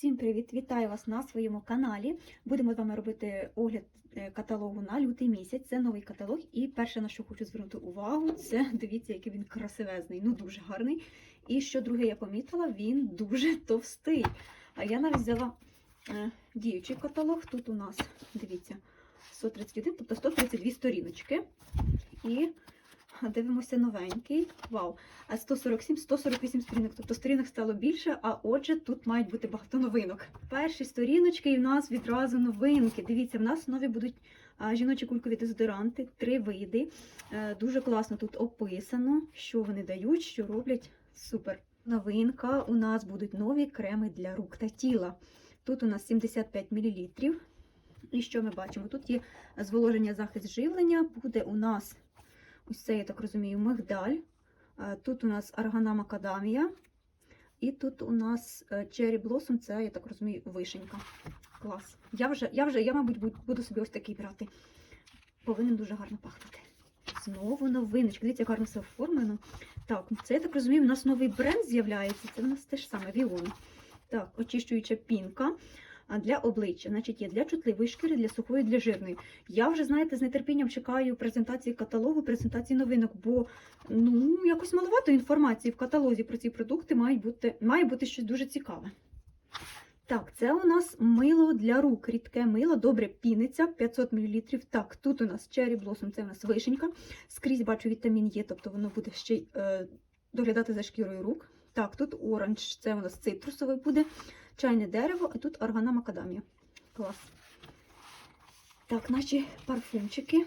Всім привіт! Вітаю вас на своєму каналі. Будемо з вами робити огляд е, каталогу на лютий місяць. Це новий каталог. І перше, на що хочу звернути увагу, це дивіться, який він красивезний, ну дуже гарний. І що друге я помітила, він дуже товстий. А я навіть взяла е, діючий каталог. Тут у нас, дивіться, 131, тобто 132 сторіночки. Дивимося новенький. Вау! А 147, 148 сторінок. Тобто сторінок стало більше, а отже, тут мають бути багато новинок. Перші сторіночки і в нас відразу новинки. Дивіться, в нас нові будуть жіночі кулькові дезодоранти, три види. Е, Дуже класно тут описано, що вони дають, що роблять. Супер. Новинка. У нас будуть нові креми для рук та тіла. Тут у нас 75 мл. І що ми бачимо? Тут є зволоження захист живлення, буде у нас ось це, я так розумію, мигдаль. Е, Тут у нас аргана макадамія. І тут у нас Cherry Blossom, це, я так розумію, вишенька. Клас. Я вже, я вже, я, мабуть, буду собі ось такий брати. Повинен дуже гарно пахнути. Знову новиночка. Дивіться, як гарно все оформлено. Так, це, я так розумію, у нас новий бренд з'являється. Це у нас те ж саме Віон. Так, очищуюча пінка для обличчя. Значить, є для чутливої шкіри, для сухої, для жирної. Я вже, знаєте, з нетерпінням чекаю презентації каталогу, презентації новинок, бо ну, якось маловато інформації в каталозі про ці продукти має бути, має бути щось дуже цікаве. Так, це у нас мило для рук, рідке мило, добре піниться, 500 мл. Так, тут у нас Cherry Blossom, це у нас вишенька. Скрізь бачу вітамін Є, тобто воно буде ще й е, доглядати за шкірою рук. Так, тут оранж, це у нас цитрусовий буде, чайне дерево, а тут органа макадамія. Клас. Так, наші парфумчики.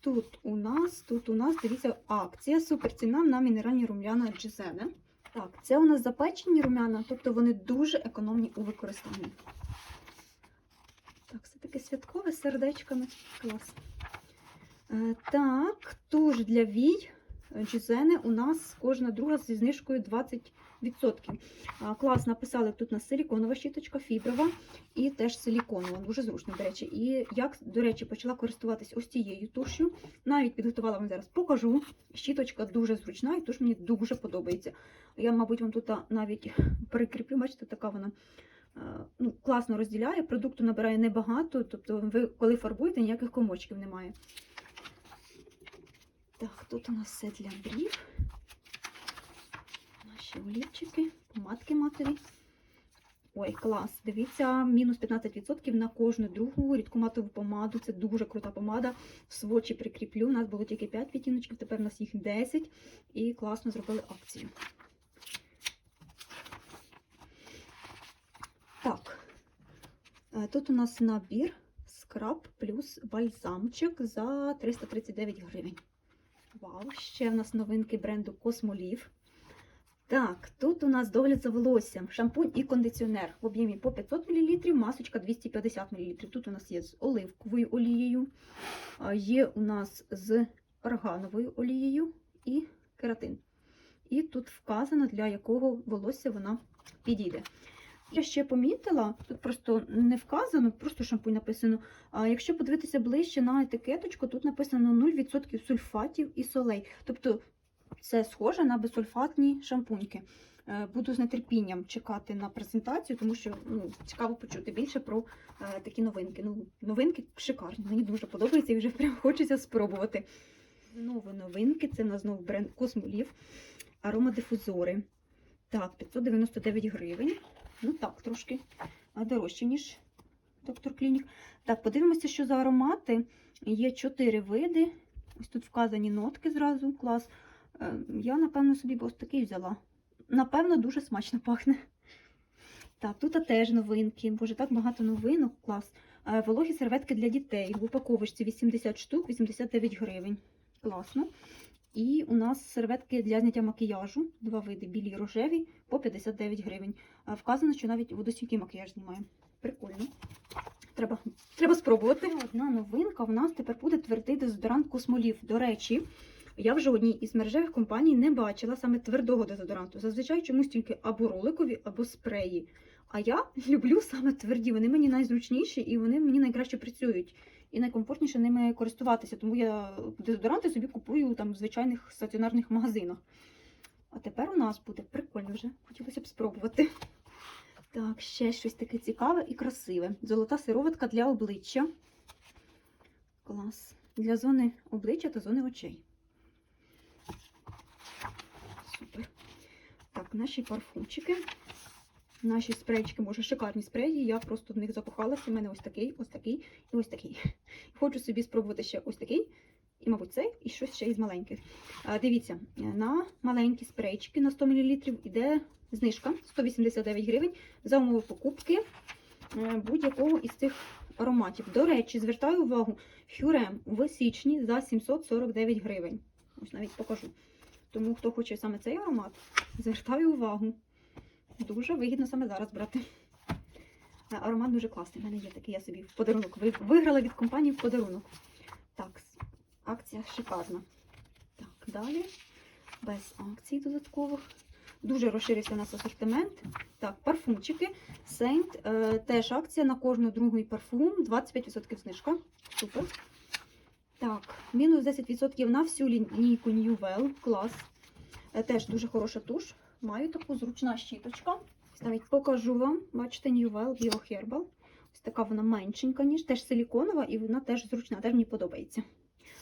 Тут у нас, тут у нас, дивіться, акція, суперціна на мінеральні рум'яна Джезене. Так, це у нас запечені рум'яна, тобто вони дуже економні у використанні. Так, все таке святкове з сердечками. Клас. Е, так, туш для вій Джезене у нас кожна друга зі знижкою 20%. А, клас написали тут на силіконова щіточка, фіброва і теж силіконова. Дуже зручно, до речі. І як, до речі, почала користуватись ось цією тушю. Навіть підготувала вам зараз покажу. Щіточка дуже зручна і туш мені дуже подобається. Я, мабуть, вам тут навіть прикріплю, бачите, така вона. е, Ну, класно розділяє, продукту набирає небагато, тобто ви коли фарбуєте, ніяких комочків немає. Так, тут у нас все для брів. Наші олівчики, помадки матері. Ой, клас! Дивіться, мінус 15% на кожну другу рідкоматову помаду. Це дуже крута помада. В свочі прикріплю. У нас було тільки 5 відтіночків, тепер у нас їх 10. І класно зробили акцію. Так, е, тут у нас набір скраб плюс бальзамчик за 339 гривень. Вау, ще в нас новинки бренду Космолів. Так, тут у нас догляд за волоссям, шампунь і кондиціонер в об'ємі по 500 мл, масочка 250 мл. Тут у нас є з оливковою олією, є у нас з органовою олією і кератин. І тут вказано, для якого волосся вона підійде. Я ще помітила, тут просто не вказано, просто шампунь написано. А якщо подивитися ближче на етикеточку, тут написано 0% сульфатів і солей. Тобто це схоже на безсульфатні шампуньки. Е, Буду з нетерпінням чекати на презентацію, тому що ну, цікаво почути більше про е, такі новинки. Ну, новинки шикарні, мені дуже подобається і вже прям хочеться спробувати. Знову новинки, це в нас знову бренд Космолів, аромадифузори. Так, 599 гривень. Ну так, трошки дорожче, ніж доктор Клінік. Так, подивимося, що за аромати. Є чотири види. Ось тут вказані нотки зразу, клас. Е, Я, напевно, собі ось такий взяла. Напевно, дуже смачно пахне. Так, тут теж новинки. Боже, так багато новинок, клас. Е, Вологі серветки для дітей. В упаковочці 80 штук, 89 гривень. Класно. І у нас серветки для зняття макіяжу. Два види білі і рожеві по 59 гривень. Вказано, що навіть водостійкий макіяж знімає. Прикольно. Треба, треба спробувати. Одна новинка в нас тепер буде твердий дезодорант космолів. До речі, я вже одній із мережевих компаній не бачила саме твердого дезодоранту. Зазвичай чомусь тільки або роликові, або спреї. А я люблю саме тверді. Вони мені найзручніші і вони мені найкраще працюють. І найкомфортніше ними користуватися. Тому я дезодоранти собі купую там в звичайних стаціонарних магазинах. А тепер у нас буде прикольно вже. Хотілося б спробувати. Так, ще щось таке цікаве і красиве. Золота сироватка для обличчя. Клас. Для зони обличчя та зони очей. Супер. Так, наші парфумчики. Наші спрейчики, може, шикарні спреї. Я просто в них закохалася. У мене ось такий, ось такий і ось такий. Хочу собі спробувати ще ось такий. І, мабуть, цей, і щось ще із маленьких. Дивіться, на маленькі спрейчики на 100 мл йде знижка 189 гривень за умови покупки е, будь-якого із цих ароматів. До речі, звертаю увагу, Хюрем в січні за 749 гривень. Ось навіть покажу. Тому хто хоче саме цей аромат, звертаю увагу. Дуже вигідно саме зараз брати. Е, Аромат дуже класний. У мене є такий, я собі в подарунок виграла від компанії в подарунок. Так, акція шикарна. Так, далі. Без акцій додаткових. Дуже розширився у нас асортимент. Так, парфумчики. Saint. Е, теж акція на кожну другий парфум. 25% знижка. Супер. Так, мінус 10% на всю лінійку New Well. Клас. Е, теж дуже хороша туш. Маю таку зручна щіточка. Навіть покажу вам. Бачите, New Well Bio Herbal. Ось така вона меншенька, ніж теж силіконова, і вона теж зручна, теж мені подобається.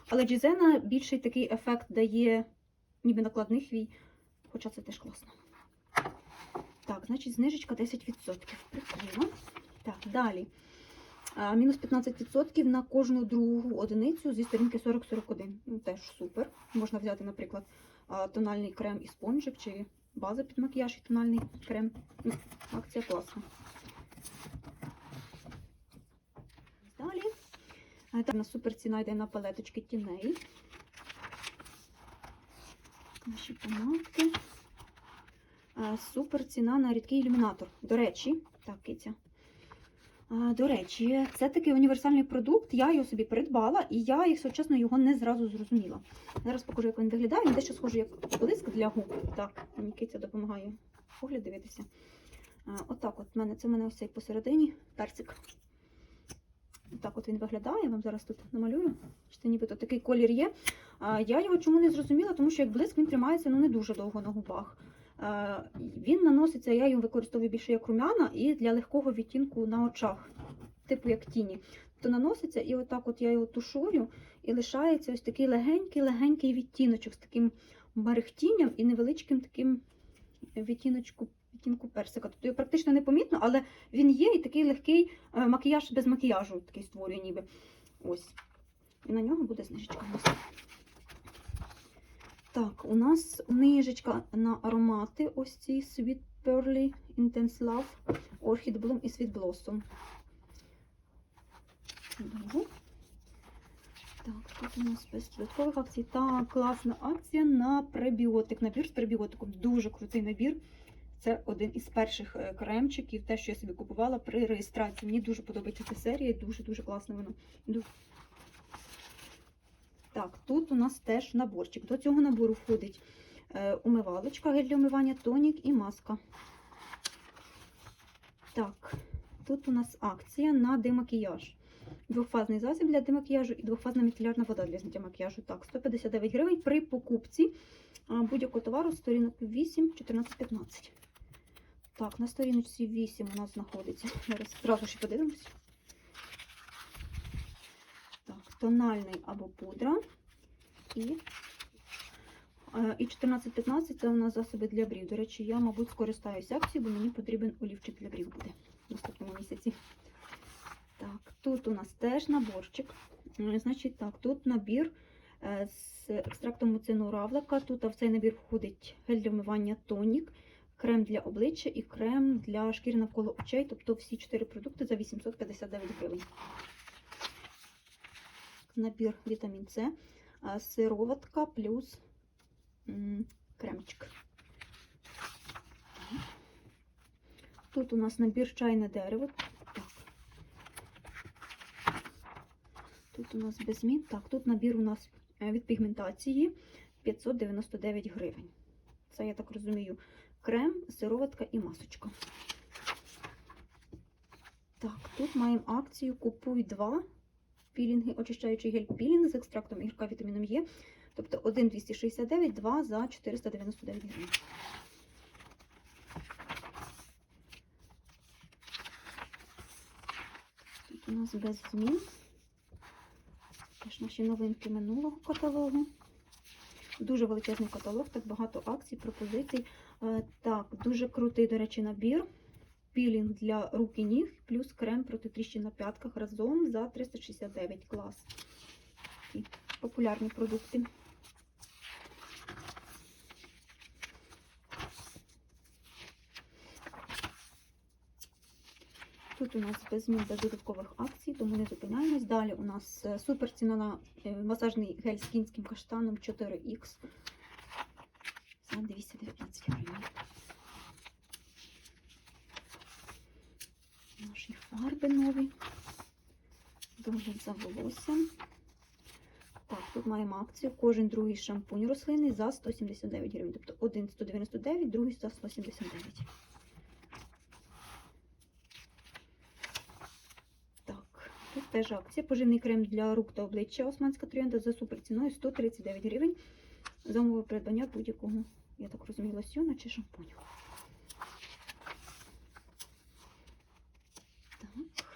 Але Джізена більший такий ефект дає, ніби накладних вій, хоча це теж класно. Так, значить, знижечка 10%. Прикольно. Так, далі. Мінус 15% на кожну другу одиницю зі сторінки 40-41. Ну, теж супер. Можна взяти, наприклад, тональний крем і спонжик, чи база під макіяж і тональний крем. Акція класна. Далі. А, Так, у нас супер ціна йде на палеточки тіней. Наші помадки. Супер ціна на рідкий ілюмінатор. До речі, так, киця. До речі, це такий універсальний продукт. Я його собі придбала, і я, якщо чесно, його не зразу зрозуміла. Зараз покажу, як він виглядає. Він дещо схожий як блиск для губ. Так, мені киця допомагає погляд дивитися. Отак, от в мене це в мене ось цей посередині персик. Так от він виглядає, я вам зараз тут намалюю. Бачите, нібито такий колір є. Я його чому не зрозуміла, тому що як блиск він тримається ну, не дуже довго на губах. А, Він наноситься, я його використовую більше як румяна і для легкого відтінку на очах, типу як тіні. То наноситься, і отак от я його тушую, і лишається ось такий легенький-легенький відтіночок з таким мерехтінням і невеличким таким відтіночку, відтінку персика. Тобто його практично непомітно, але він є і такий легкий е, макіяж без макіяжу, такий створює ніби. Ось. І на нього буде знижечка. Так, у нас знижечка на аромати. Ось ці Sweet Pearly Intense Love, Orchid Bloom і Sweet Blossom. Добре. Так, тут у нас без додаткових акцій. Так, класна акція на пребіотик. Набір з пребіотиком. Дуже крутий набір. Це один із перших е, кремчиків, те, що я собі купувала при реєстрації. Мені дуже подобається ця серія, дуже-дуже класне воно. Так, тут у нас теж наборчик. До цього набору входить е, умивалочка, гель для умивання, тонік і маска. Так, тут у нас акція на демакіяж. Двохфазний засіб для демакіяжу і двохфазна міцелярна вода для зняття макіяжу. Так, 159 гривень при покупці будь-якого товару сторінок 8, 14, 15. Так, на сторіночці 8 у нас знаходиться. Зараз зразу ще подивимось. Тональний або пудра. І, е, і 14-15 це у нас засоби для брів. До речі, я, мабуть, скористаюся акцією, бо мені потрібен олівчик для брів буде в наступному місяці. Так, тут у нас теж наборчик. Е, Значить, так, тут набір е, з екстрактом муцину равлика. Тут в цей набір входить гель для вмивання тонік, крем для обличчя і крем для шкіри навколо очей. Тобто всі чотири продукти за 859 гривень. Набір вітамін С, сироватка плюс кремчик. Тут у нас набір чайне дерево. Тут у нас без змін. Так, тут набір у нас е, від пігментації 599 гривень. Це, я так розумію, крем, сироватка і масочка. Так, тут маємо акцію Купуй 2 пілінги, очищаючий гель-пілінг з екстрактом гірка вітаміном Е. Тобто 1,269, 2 за 499 гривень. Тут у нас без змін. Теж наші новинки минулого каталогу. Дуже величезний каталог, так багато акцій, пропозицій. Е, так, дуже крутий, до речі, набір. Пілінг для рук і ніг, плюс крем проти тріщин на п'ятках разом за 369 клас. Такі популярні продукти. Тут у нас без змін без додаткових акцій, тому не зупиняємось. Далі у нас е, супер ціна на е, масажний гель з кінським каштаном 4Х за 219 гривень. Фарби нові. Догляд за волоссям. Так, тут маємо акцію. Кожен другий шампунь рослинний за 179 гривень. Тобто один 199, другий за 179. Так, тут теж акція. Поживний крем для рук та обличчя Османська троянда за суперціною 139 гривень. За умови придбання будь-якого, я так розумію, лосьйона чи шампуню. Так.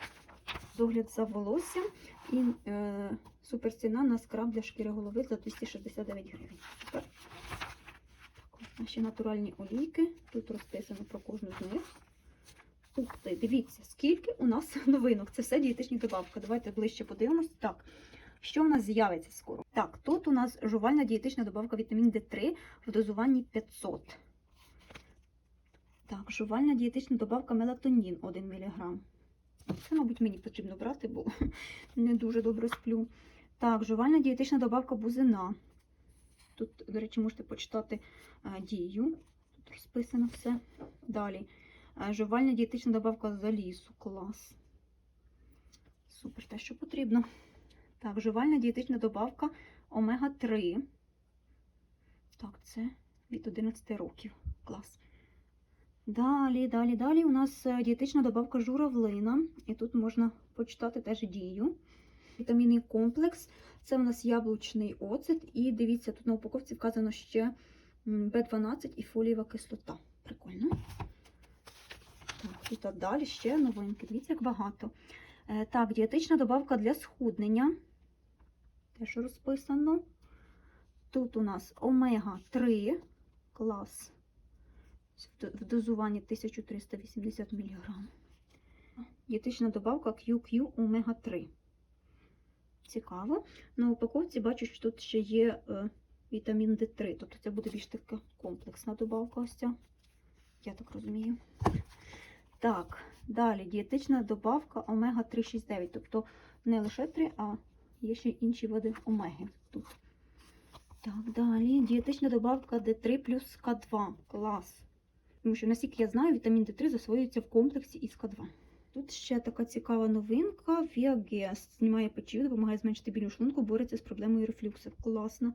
Догляд за волоссям і е, суперціна на скраб для шкіри голови за 269 гривень. Супер. Так, наші натуральні олійки. Тут розписано про кожну з них. Ух ти, дивіться, скільки у нас новинок. Це все дієтичні добавки. Давайте ближче подивимось. Так, що у нас з'явиться скоро? Так, тут у нас жувальна дієтична добавка вітамін D3 в дозуванні 500. Так, жувальна дієтична добавка мелатонін 1 мг. Це, мабуть, мені потрібно брати, бо не дуже добре сплю. Так, жувальна дієтична добавка бузина. Тут, до речі, можете почитати е, дію. Тут розписано все. Далі. Е, Жувальна дієтична добавка залісу. Клас. Супер, те, що потрібно. Так, жувальна дієтична добавка омега-3. Так, це від 11 років. Клас. Далі, далі, далі у нас е, дієтична добавка журавлина. І тут можна почитати теж дію. Вітамінний комплекс. Це у нас яблучний оцет. І дивіться, тут на упаковці вказано ще B12 і фолієва кислота. Прикольно. Так, і так далі ще новинки. Дивіться, як багато. Е, Так, дієтична добавка для схуднення. Теж розписано. Тут у нас омега-3 клас в дозуванні 1380 мг. Дієтична добавка QQ омега-3. Цікаво. На упаковці бачу, що тут ще є е, вітамін D3, тобто це буде більш така комплексна добавка ось ця. Я так розумію. Так, далі дієтична добавка омега-369, тобто не лише 3, а є ще інші види омеги тут. Так, далі дієтична добавка D3 плюс К2. Клас. Тому що, наскільки я знаю, вітамін D3 засвоюється в комплексі із К2. Тут ще така цікава новинка. Viages. Знімає печію, допомагає зменшити біль у шлунку, бореться з проблемою рефлюксу. Класно.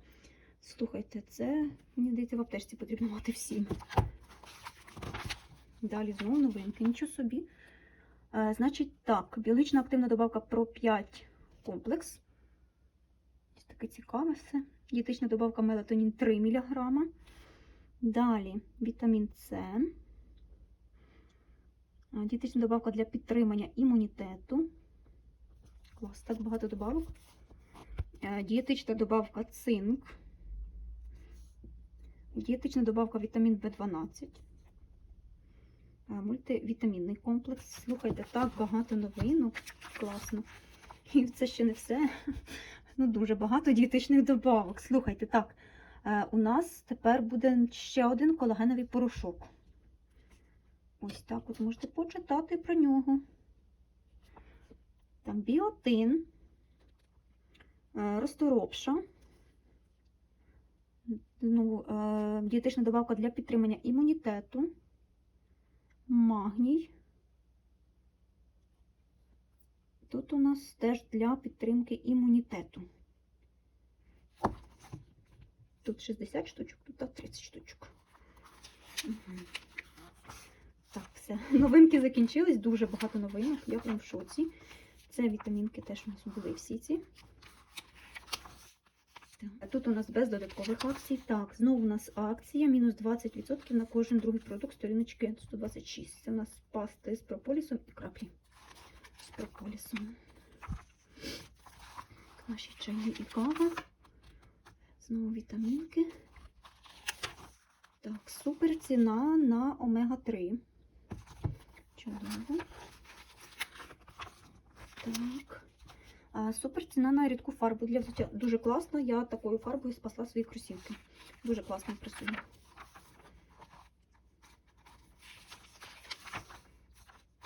Слухайте, це, мені здається, в аптечці потрібно мати всім. Далі знову новинки, нічого собі. Е, значить, так, біологічно активна добавка про 5 комплекс. Таке цікаве все. Дієтична добавка мелатонін 3 мг. Далі вітамін С. Дієтична добавка для підтримання імунітету. Клас, так багато добавок. Е, Дієтична добавка цинк. Дієтична добавка вітамін В12. Е, Мультивітамінний комплекс. Слухайте, так багато новинок. Класно. І це ще не все. Ну, дуже багато дієтичних добавок. Слухайте, так. Е, У нас тепер буде ще один колагеновий порошок. Ось так от можете почитати про нього. Там біотин, е, розторопша, ну, е, дієтична добавка для підтримання імунітету, магній. Тут у нас теж для підтримки імунітету. Тут 60 штучок, тут 30 штучок. Так, все. Новинки закінчились, дуже багато новинок, я прям в шоці. Це вітамінки теж у нас були всі ці. А Тут у нас без додаткових акцій. Так, знову у нас акція, мінус 20% на кожен другий продукт сторіночки 126. Це у нас пасти з прополісом і краплі з прополісом. Наші чаї і кава. Знову вітамінки. Так, супер ціна на омега-3. Чудово. Так. А, супер ціна на рідку фарбу для взуття. Дуже класно. Я такою фарбою спасла свої кросівки. Дуже класно працює.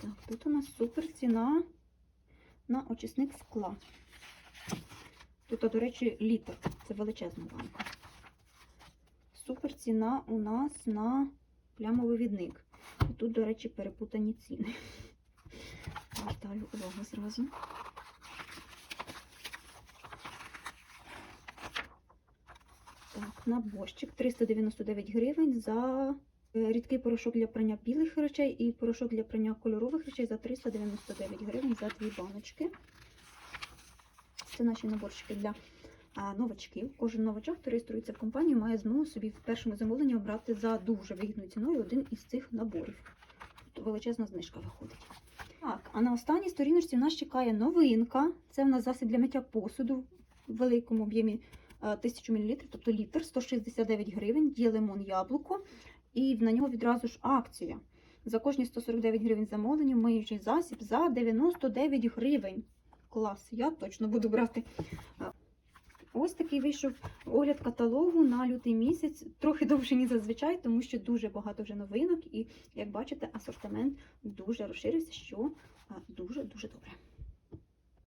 Так, тут у нас супер ціна на очисник скла. Тут, до речі, літр. Це величезна банка. Супер ціна у нас на плямовивідник. І Тут, до речі, перепутані ціни. Звертаю увагу зразу. Так, наборчик 399 гривень за е, рідкий порошок для прання білих речей і порошок для прання кольорових речей за 399 гривень за дві баночки. Це наші наборчики для новачків. Кожен новачок, хто реєструється в компанію, має змогу собі в першому замовленні обрати за дуже вигідною ціною один із цих наборів. Тут величезна знижка виходить. Так, а на останній сторіночці в нас чекає новинка. Це в нас засіб для миття посуду в великому об'ємі е, 1000 мл, тобто літр, 169 гривень, є лимон яблуко. І на нього відразу ж акція. За кожні 149 гривень замовлення миючий засіб за 99 гривень. Клас, я точно буду брати. Ось такий вийшов огляд каталогу на лютий місяць. Трохи довше, ніж зазвичай, тому що дуже багато вже новинок, і як бачите, асортимент дуже розширився, що дуже-дуже добре.